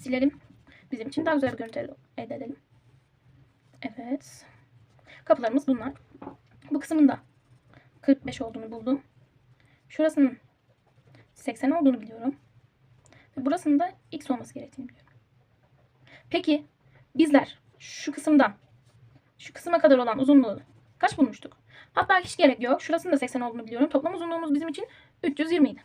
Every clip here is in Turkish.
silelim. Bizim için daha güzel bir görüntü elde edelim. Evet. Kapılarımız bunlar. Bu kısmında 45 olduğunu buldum. Şurasının 80 olduğunu biliyorum. Ve burasının da x olması gerektiğini biliyorum. Peki bizler şu kısımdan şu kısma kadar olan uzunluğu kaç bulmuştuk? Hatta hiç gerek yok. Şurasının da 80 olduğunu biliyorum. Toplam uzunluğumuz bizim için 320 idi.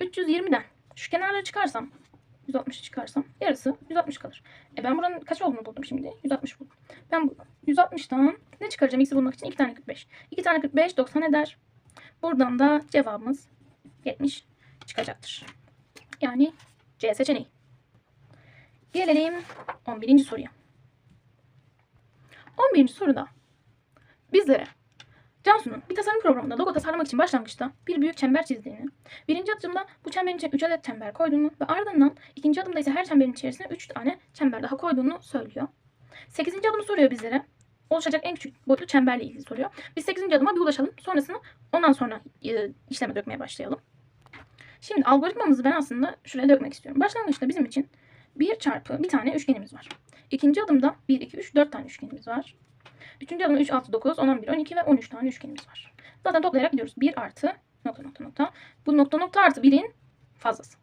320'den şu kenarları çıkarsam 160 çıkarsam yarısı 160 kalır. E ben buranın kaç olduğunu buldum şimdi. 160 buldum. Ben bu 160'tan ne çıkaracağım x'i bulmak için? 2 tane 45. 2 tane 45 90 eder. Buradan da cevabımız 70 çıkacaktır. Yani C seçeneği. Gelelim 11. soruya. 11. soruda bizlere Cansu'nun bir tasarım programında logo tasarlamak için başlangıçta bir büyük çember çizdiğini, birinci adımda bu çemberin içine 3 adet çember koyduğunu ve ardından ikinci adımda ise her çemberin içerisine 3 tane çember daha koyduğunu söylüyor. 8. adımı soruyor bizlere. Oluşacak en küçük boyutlu çemberle ilgili soruyor. Biz 8. adıma bir ulaşalım. Sonrasını ondan sonra e, işleme dökmeye başlayalım. Şimdi algoritmamızı ben aslında şuraya dökmek istiyorum. Başlangıçta bizim için 1 çarpı bir tane üçgenimiz var. İkinci adımda 1, 2, 3, 4 tane üçgenimiz var. Üçüncü adımda 3, 6, 9, 10, 11, 12 ve 13 tane üçgenimiz var. Zaten toplayarak gidiyoruz. 1 artı nokta nokta nokta. Bu nokta nokta artı 1'in fazlası.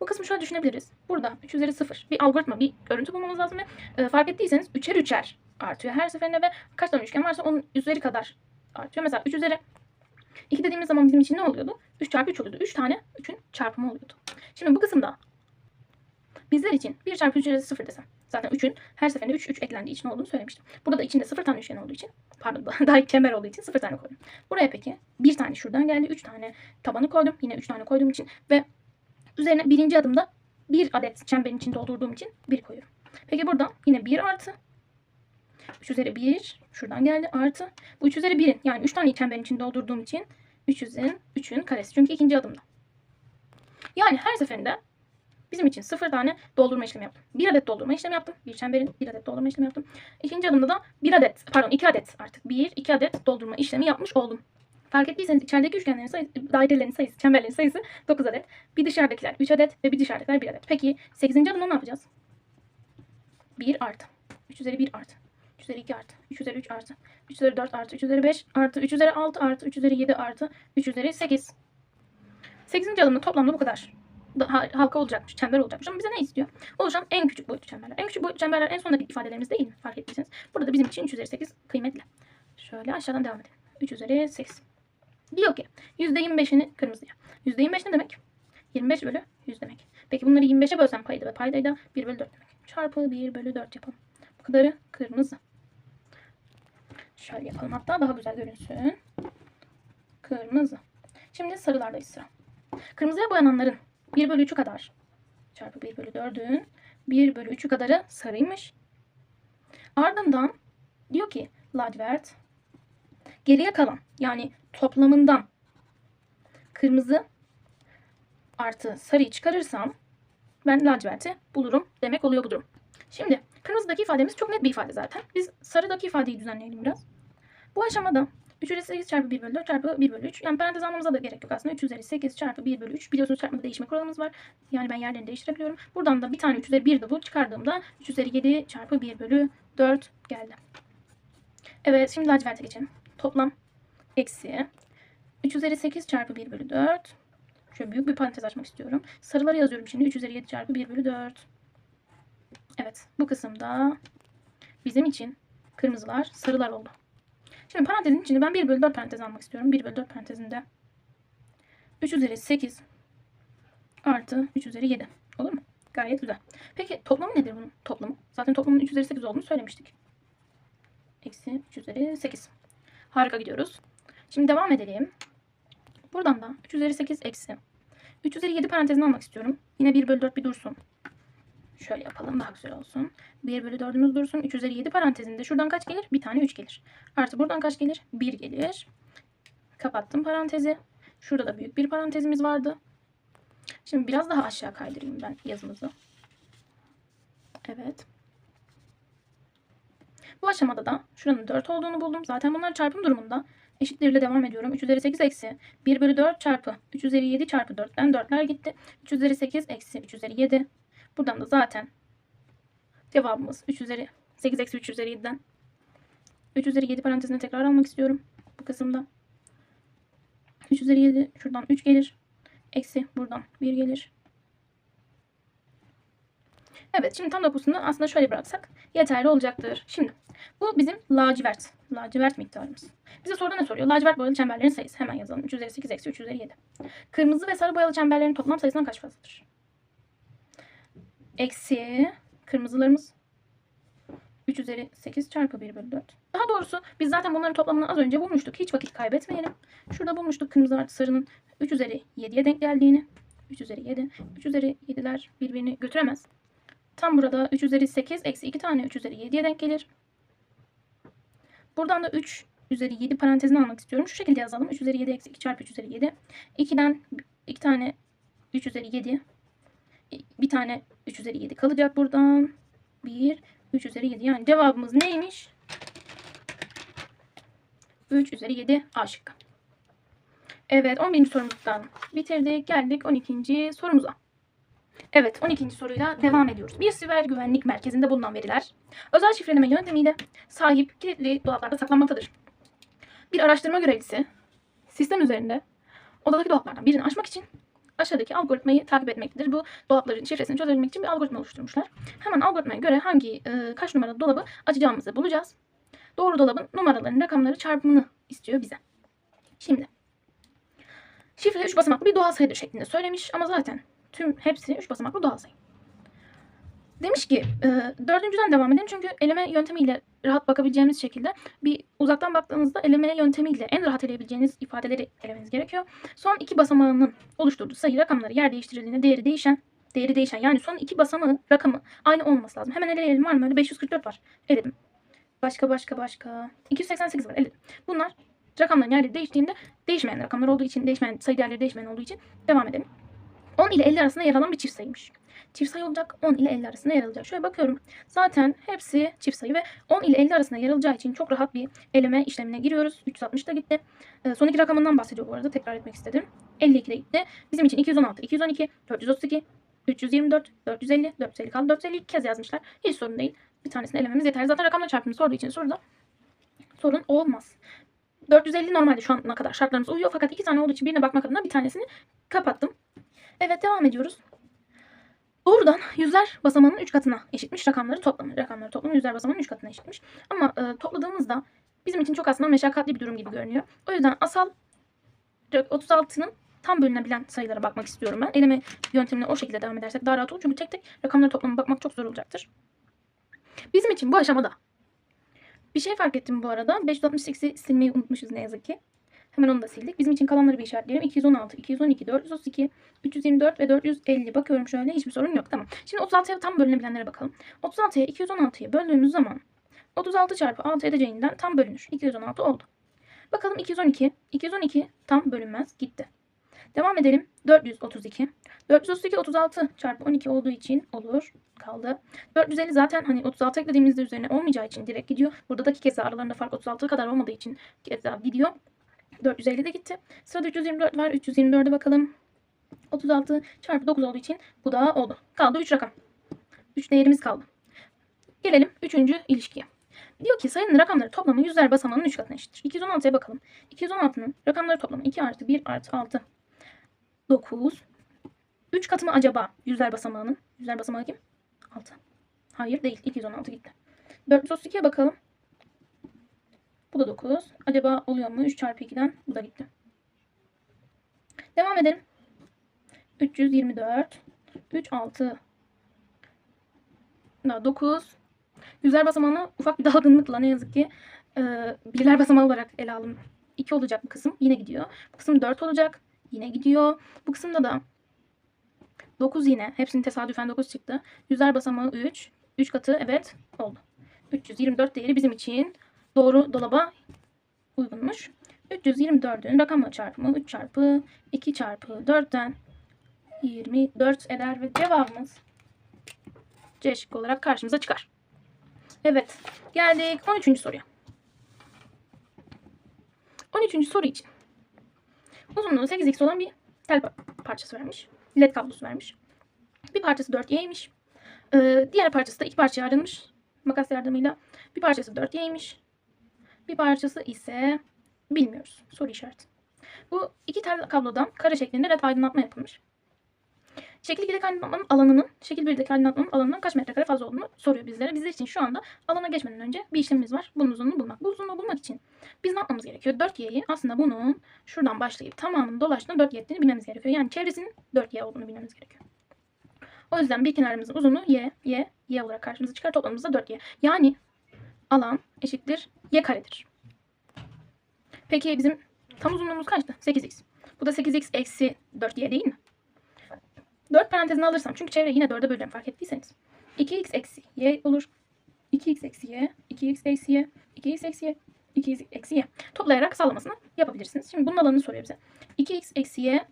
Bu kısmı şöyle düşünebiliriz. Burada 3 üzeri 0 bir algoritma, bir görüntü bulmamız lazım ve e, fark ettiyseniz 3'er 3'er artıyor her seferinde ve kaç tane üçgen varsa onun üzeri kadar artıyor. Mesela 3 üzeri 2 dediğimiz zaman bizim için ne oluyordu? 3 çarpı 3 oluyordu. 3 tane 3'ün çarpımı oluyordu. Şimdi bu kısımda bizler için 1 çarpı 3 üzeri 0 desem. Zaten 3'ün her seferinde 3 3 eklendiği için olduğunu söylemiştim. Burada da içinde 0 tane üçgen olduğu için pardon daha ilk çember olduğu için 0 tane koydum. Buraya peki bir tane şuradan geldi. 3 tane tabanı koydum. Yine 3 tane koyduğum için ve üzerine birinci adımda bir adet çemberin içinde doldurduğum için 1 koyuyorum. Peki buradan yine 1 artı 3 üzeri 1 şuradan geldi artı bu 3 üzeri 1'in yani 3 tane çemberin içinde doldurduğum için 3 üzeri 3'ün karesi. Çünkü ikinci adımda. Yani her seferinde bizim için 0 tane doldurma işlemi yaptım. 1 adet doldurma işlemi yaptım. Bir çemberin 1 adet doldurma işlemi yaptım. İkinci adımda da 1 adet pardon 2 adet artık 1 2 adet doldurma işlemi yapmış oldum. Fark ettiyseniz içerideki üçgenlerin sayısı, dairelerin sayısı, çemberlerin sayısı 9 adet. Bir dışarıdakiler 3 adet ve bir dışarıdakiler 1 adet. Peki 8. adımda ne yapacağız? 1 artı. 3 üzeri 1 artı. 3 üzeri 2 artı. 3 üzeri 3 artı. 3 üzeri 4 artı. 3 üzeri 5 artı. 3 üzeri 6 artı. 3 üzeri 7 artı. 3 üzeri 8. 8. adımda toplamda bu kadar halka olacakmış, çember olacakmış. Ama bize ne istiyor? Oluşan en küçük boyutlu çemberler. En küçük boyutlu çemberler en sondaki ifadelerimiz değil mi? Fark ettiyseniz. Burada da bizim için 3 üzeri 8 kıymetli. Şöyle aşağıdan devam edelim. 3 üzeri 8. Diyor ki %25'ini kırmızıya. %25 ne demek? 25 bölü 100 demek. Peki bunları 25'e bölsem payda ve paydayı da 1 bölü 4 demek. Çarpı 1 bölü 4 yapalım. Bu kadarı kırmızı. Şöyle yapalım. Hatta daha güzel görünsün. Kırmızı. Şimdi sarılardayız sıra. Kırmızıya boyananların 1 bölü 3'ü kadar çarpı 1 bölü 4'ün 1 bölü 3'ü kadarı sarıymış. Ardından diyor ki lacivert geriye kalan yani toplamından kırmızı artı sarıyı çıkarırsam ben laciverti bulurum demek oluyor bu durum. Şimdi kırmızıdaki ifademiz çok net bir ifade zaten. Biz sarıdaki ifadeyi düzenleyelim biraz. Bu aşamada 3 üzeri 8 çarpı 1 bölü 4 çarpı 1 bölü 3. Yani parantez almamıza da gerek yok aslında. 3 üzeri 8 çarpı 1 bölü 3. Biliyorsunuz çarpmada değişme kuralımız var. Yani ben yerlerini değiştirebiliyorum. Buradan da bir tane 3 üzeri 1 de bu. Çıkardığımda 3 üzeri 7 çarpı 1 bölü 4 geldi. Evet şimdi laciverte geçelim. Toplam eksi 3 üzeri 8 çarpı 1 bölü 4. Şöyle büyük bir parantez açmak istiyorum. Sarıları yazıyorum şimdi. 3 üzeri 7 çarpı 1 bölü 4. Evet bu kısımda bizim için kırmızılar sarılar oldu. Şimdi parantezin içinde ben 1 bölü 4 parantez almak istiyorum. 1 bölü 4 parantezinde 3 üzeri 8 artı 3 üzeri 7. Olur mu? Gayet güzel. Peki toplamı nedir bunun? Toplamı. Zaten toplamın 3 üzeri 8 olduğunu söylemiştik. Eksi 3 üzeri 8. Harika gidiyoruz. Şimdi devam edelim. Buradan da 3 üzeri 8 eksi 3 üzeri 7 parantezini almak istiyorum. Yine 1 bölü 4 bir dursun. Şöyle yapalım daha güzel olsun. 1 bölü 4'ümüz dursun. 3 üzeri 7 parantezinde şuradan kaç gelir? Bir tane 3 gelir. Artı buradan kaç gelir? 1 gelir. Kapattım parantezi. Şurada da büyük bir parantezimiz vardı. Şimdi biraz daha aşağı kaydırayım ben yazımızı. Evet. Bu aşamada da şuranın 4 olduğunu buldum. Zaten bunlar çarpım durumunda. Eşitlerle devam ediyorum. 3 üzeri 8 eksi 1 bölü 4 çarpı 3 üzeri 7 çarpı 4'ten 4'ler gitti. 3 üzeri 8 eksi 3 üzeri 7. Buradan da zaten cevabımız 3 üzeri 8 eksi 3 üzeri 7'den 3 üzeri 7 parantezine tekrar almak istiyorum bu kısımda. 3 üzeri 7 şuradan 3 gelir. Eksi buradan 1 gelir. Evet şimdi tam dokusunu aslında şöyle bıraksak yeterli olacaktır. Şimdi bu bizim lacivert. Lacivert miktarımız. Bize soruda ne soruyor? Lacivert boyalı çemberlerin sayısı. Hemen yazalım. 3 üzeri 8 eksi 3 üzeri 7. Kırmızı ve sarı boyalı çemberlerin toplam sayısından kaç fazladır? Eksi kırmızılarımız 3 üzeri 8 çarpı 1 bölü 4. Daha doğrusu biz zaten bunların toplamını az önce bulmuştuk. Hiç vakit kaybetmeyelim. Şurada bulmuştuk kırmızı artı sarının 3 üzeri 7'ye denk geldiğini. 3 üzeri 7. 3 üzeri 7'ler birbirini götüremez. Tam burada 3 üzeri 8 eksi 2 tane 3 üzeri 7'ye denk gelir. Buradan da 3 üzeri 7 parantezini almak istiyorum. Şu şekilde yazalım. 3 üzeri 7 eksi 2 çarpı 3 üzeri 7. 2'den 2 tane 3 üzeri 7. Bir tane 3 üzeri 7 kalacak buradan. 1 3 üzeri 7. Yani cevabımız neymiş? 3 üzeri 7 A şıkkı. Evet 11. sorumuzdan bitirdik. Geldik 12. sorumuza. Evet 12. soruyla devam ediyoruz. Bir siber güvenlik merkezinde bulunan veriler özel şifreleme yöntemiyle sahip kilitli dolaplarda saklanmaktadır. Bir araştırma görevlisi sistem üzerinde odadaki dolaplardan birini açmak için aşağıdaki algoritmayı takip etmektedir. Bu dolapların şifresini çözebilmek için bir algoritma oluşturmuşlar. Hemen algoritmaya göre hangi e, kaç numaralı dolabı açacağımızı bulacağız. Doğru dolabın numaralarının rakamları çarpımını istiyor bize. Şimdi şifre 3 basamaklı bir doğal sayıdır şeklinde söylemiş ama zaten tüm hepsi 3 basamaklı doğal sayı. Demiş ki e, dördüncüden devam edelim çünkü eleme yöntemiyle rahat bakabileceğimiz şekilde bir uzaktan baktığınızda eleme yöntemiyle en rahat eleyebileceğiniz ifadeleri elemeniz gerekiyor. Son iki basamağının oluşturduğu sayı rakamları yer değiştirildiğinde değeri değişen değeri değişen yani son iki basamağı rakamı aynı olması lazım. Hemen eleyelim var mı öyle 544 var. Eledim. Başka başka başka 288 var eledim. Bunlar rakamların yerleri değiştiğinde değişmeyen rakamlar olduğu için değişmeyen sayı değerleri değişmeyen olduğu için devam edelim. 10 ile 50 arasında yer alan bir çift sayıymış. Çift sayı olacak 10 ile 50 arasında yer alacak. Şöyle bakıyorum. Zaten hepsi çift sayı ve 10 ile 50 arasında yer alacağı için çok rahat bir eleme işlemine giriyoruz. 360 da gitti. Ee, son iki rakamından bahsediyor bu arada. Tekrar etmek istedim. 52 de gitti. Bizim için 216, 212, 432, 324, 450, 450 kaldı. 450 iki kez yazmışlar. Hiç sorun değil. Bir tanesini elememiz yeter. Zaten rakamla çarpımı sorduğu için soruda sorun olmaz. 450 normalde şu ana kadar şartlarımız uyuyor. Fakat iki tane olduğu için birine bakmak adına bir tanesini kapattım. Evet devam ediyoruz. Doğrudan yüzler basamağının 3 katına eşitmiş rakamları toplamı. Rakamları toplamı yüzler basamağının 3 katına eşitmiş. Ama e, topladığımızda bizim için çok aslında meşakkatli bir durum gibi görünüyor. O yüzden asal 36'nın tam bölünebilen sayılara bakmak istiyorum ben. Eleme yöntemine o şekilde devam edersek daha rahat olur. Çünkü tek tek rakamları toplamına bakmak çok zor olacaktır. Bizim için bu aşamada bir şey fark ettim bu arada. 568'i silmeyi unutmuşuz ne yazık ki. Hemen onu da sildik. Bizim için kalanları bir işaretleyelim. 216, 212, 432, 324 ve 450. Bakıyorum şöyle hiçbir sorun yok. Tamam. Şimdi 36'ya tam bölünebilenlere bakalım. 36'ya 216'yı böldüğümüz zaman 36 çarpı 6 edeceğinden tam bölünür. 216 oldu. Bakalım 212. 212 tam bölünmez. Gitti. Devam edelim. 432. 432 36 çarpı 12 olduğu için olur. Kaldı. 450 zaten hani 36 eklediğimizde üzerine olmayacağı için direkt gidiyor. Burada da iki kez aralarında fark 36 kadar olmadığı için keza gidiyor. 450 de gitti. Sırada 324 var. 324'e bakalım. 36 çarpı 9 olduğu için bu da oldu. Kaldı 3 rakam. 3 değerimiz kaldı. Gelelim 3. ilişkiye. Diyor ki sayının rakamları toplamı yüzler basamağının 3 katına eşittir. 216'ya bakalım. 216'nın rakamları toplamı 2 artı 1 artı 6. 9. 3 katı mı acaba yüzler basamağının? Yüzler basamağı kim? 6. Hayır değil. 216 gitti. 432'ye bakalım. Bu da 9. Acaba oluyor mu? 3 çarpı 2'den bu da gitti. Devam edelim. 324. 3, 6. Daha 9. Yüzler basamağını ufak bir dalgınlıkla ne yazık ki e, birler basamağı olarak ele aldım. 2 olacak bu kısım. Yine gidiyor. Bu kısım 4 olacak. Yine gidiyor. Bu kısımda da 9 yine. Hepsinin tesadüfen 9 çıktı. Yüzler basamağı 3. 3 katı evet oldu. 324 değeri bizim için doğru dolaba uygunmuş. 324'ün rakamla çarpımı 3 çarpı 2 çarpı 4'ten 24 eder ve cevabımız C şıkkı olarak karşımıza çıkar. Evet geldik 13. soruya. 13. soru için uzunluğu 8x olan bir tel parçası vermiş. LED kablosu vermiş. Bir parçası 4y'ymiş. Ee, diğer parçası da iki parçaya ayrılmış. Makas yardımıyla. Bir parçası 4y'ymiş. Bir parçası ise bilmiyoruz. Soru işareti. Bu iki tel kablodan kare şeklinde led aydınlatma yapılmış. Şekil 2'deki aydınlatmanın alanının şekil 1'deki aydınlatmanın alanından kaç metrekare fazla olduğunu soruyor bizlere. Bizler için şu anda alana geçmeden önce bir işlemimiz var. Bunun uzunluğunu bulmak. Bu uzunluğu bulmak için biz ne yapmamız gerekiyor? 4y'yi aslında bunun şuradan başlayıp tamamının dolaştığında 4y ettiğini bilmemiz gerekiyor. Yani çevresinin 4y olduğunu bilmemiz gerekiyor. O yüzden bir kenarımızın uzunluğu y, y, y olarak karşımıza çıkar. Toplamımız da 4y. Yani alan eşittir y karedir. Peki bizim tam uzunluğumuz kaçtı? 8x. Bu da 8x eksi 4y değil mi? 4 parantezini alırsam çünkü çevre yine 4'e bölüyorum fark ettiyseniz. 2x eksi y olur. 2x eksi y, 2x eksi y, 2x eksi y, 2x eksi y. Toplayarak sağlamasını yapabilirsiniz. Şimdi bunun alanını soruyor bize. 2x eksi y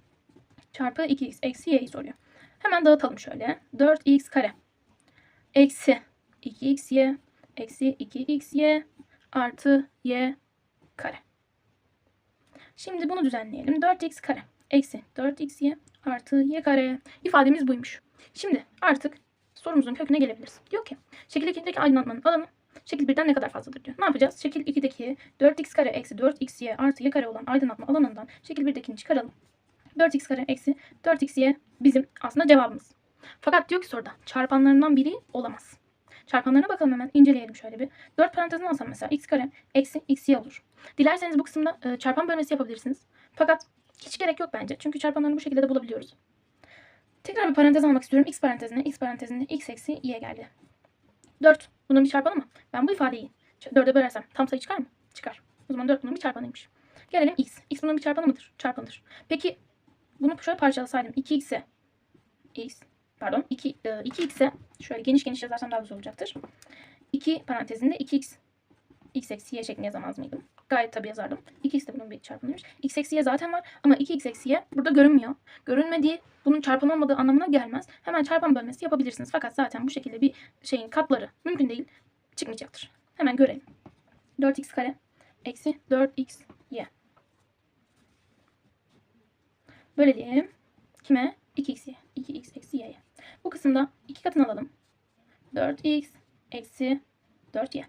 çarpı 2x eksi y'yi soruyor. Hemen dağıtalım şöyle. 4x kare eksi 2xy eksi 2xy artı y kare. Şimdi bunu düzenleyelim. 4x kare eksi 4xy artı y kare. İfademiz buymuş. Şimdi artık sorumuzun köküne gelebiliriz. Diyor ki şekil 2'deki aydınlatmanın alanı şekil 1'den ne kadar fazladır diyor. Ne yapacağız? Şekil 2'deki 4x kare eksi 4xy artı y kare olan aydınlatma alanından şekil 1'dekini çıkaralım. 4x kare eksi 4xy bizim aslında cevabımız. Fakat diyor ki soruda çarpanlarından biri olamaz. Çarpanlarına bakalım hemen inceleyelim şöyle bir. 4 parantezini alsam mesela x kare eksi xy olur. Dilerseniz bu kısımda e, çarpan bölmesi yapabilirsiniz. Fakat hiç gerek yok bence. Çünkü çarpanlarını bu şekilde de bulabiliyoruz. Tekrar bir parantez almak istiyorum. x parantezine x parantezinde x eksi y geldi. 4. Bunun bir çarpanı mı? Ben bu ifadeyi 4'e bölersem tam sayı çıkar mı? Çıkar. O zaman 4 bunun bir çarpanıymış. Gelelim x. x bunun bir çarpanı mıdır? Çarpanıdır. Peki bunu şöyle parçalasaydım. 2x'e x pardon 2 e, 2x'e şöyle geniş geniş yazarsam daha güzel olacaktır. 2 parantezinde 2x x eksi y şeklinde yazamaz mıydım? Gayet tabi yazardım. 2x de bunun bir çarpanıymış. x eksi y zaten var ama 2x eksi y burada görünmüyor. Görünmediği bunun çarpan olmadığı anlamına gelmez. Hemen çarpan bölmesi yapabilirsiniz. Fakat zaten bu şekilde bir şeyin katları mümkün değil. Çıkmayacaktır. Hemen görelim. 4x kare eksi 4x y. Bölelim. Kime? 2x, 2x eksi y'ye. Bu kısımda iki katını alalım. 4x eksi 4y.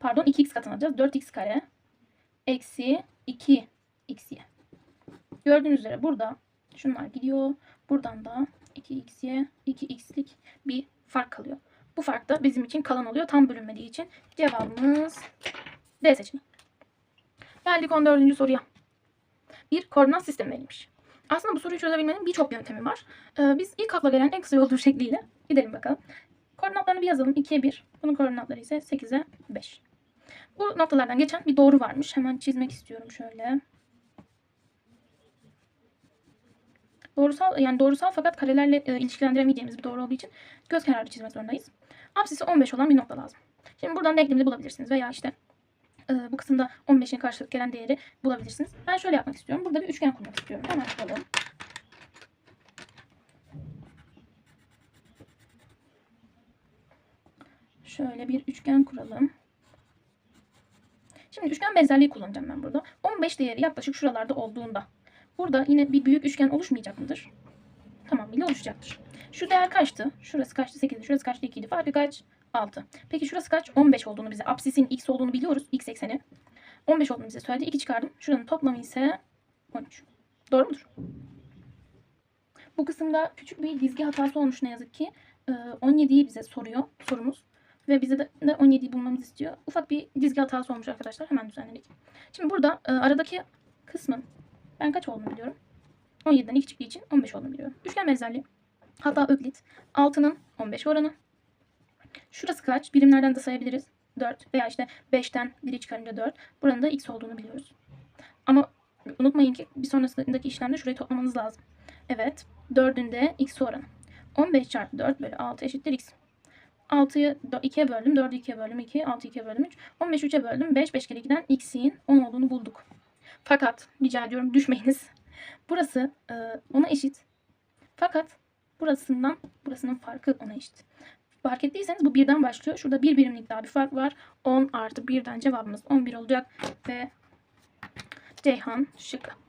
Pardon 2x katını alacağız. 4x kare eksi 2xy. Gördüğünüz üzere burada şunlar gidiyor. Buradan da 2xy 2x'lik bir fark kalıyor. Bu fark da bizim için kalan oluyor. Tam bölünmediği için cevabımız D seçeneği. Geldik 14. soruya. Bir koordinat sistemi verilmiş. Aslında bu soruyu çözebilmenin birçok yöntemi var. Ee, biz ilk akla gelen en kısa yol olduğu şekliyle gidelim bakalım. Koordinatlarını bir yazalım. 2'ye 1. Bunun koordinatları ise 8'e 5. Bu noktalardan geçen bir doğru varmış. Hemen çizmek istiyorum şöyle. Doğrusal yani doğrusal fakat karelerle e, ilişkilendiremeyeceğimiz bir doğru olduğu için göz kenarı çizmek zorundayız. Apsisi 15 olan bir nokta lazım. Şimdi buradan denklemini bulabilirsiniz veya işte bu kısımda 15'in karşılık gelen değeri bulabilirsiniz. Ben şöyle yapmak istiyorum. Burada bir üçgen kurmak istiyorum. Hemen kuralım. Şöyle bir üçgen kuralım. Şimdi üçgen benzerliği kullanacağım ben burada. 15 değeri yaklaşık şuralarda olduğunda burada yine bir büyük üçgen oluşmayacak mıdır? Tamamıyla oluşacaktır. Şu değer kaçtı? Şurası kaçtı? 8'di. Şurası kaçtı? 2'ydi. Farkı kaç? 6. Peki şurası kaç? 15 olduğunu bize. Apsisin x olduğunu biliyoruz. x ekseni. 15 olduğunu bize söyledi. 2 çıkardım. Şuranın toplamı ise 13. Doğru mudur? Bu kısımda küçük bir dizgi hatası olmuş ne yazık ki. 17'yi bize soruyor sorumuz. Ve bize de 17'yi bulmamızı istiyor. Ufak bir dizgi hatası olmuş arkadaşlar. Hemen düzenledik. Şimdi burada aradaki kısmın ben kaç olduğunu biliyorum. 17'den 2 çıktığı için 15 olduğunu biliyorum. Üçgen benzerliği. Hatta öklit. 6'nın 15 oranı. Şurası kaç? Birimlerden de sayabiliriz. 4 veya işte 5'ten 1'i çıkarınca 4. Buranın da x olduğunu biliyoruz. Ama unutmayın ki bir sonrasındaki işlemde şurayı toplamanız lazım. Evet. 4'ün de x oranı. 15 çarpı 4 bölü 6 eşittir x. 6'yı 2'ye böldüm. 4'ü 2'ye böldüm 2. 6'yı 2'ye böldüm 3. 15'i 3'e böldüm. 5. 5 kere 2'den x'in 10 olduğunu bulduk. Fakat rica ediyorum düşmeyiniz. Burası e, ona eşit. Fakat burasından burasının farkı ona eşit. Fark ettiyseniz bu birden başlıyor. Şurada bir birimlik daha bir fark var. 10 artı birden cevabımız 11 olacak. Ve Ceyhan şıkkı.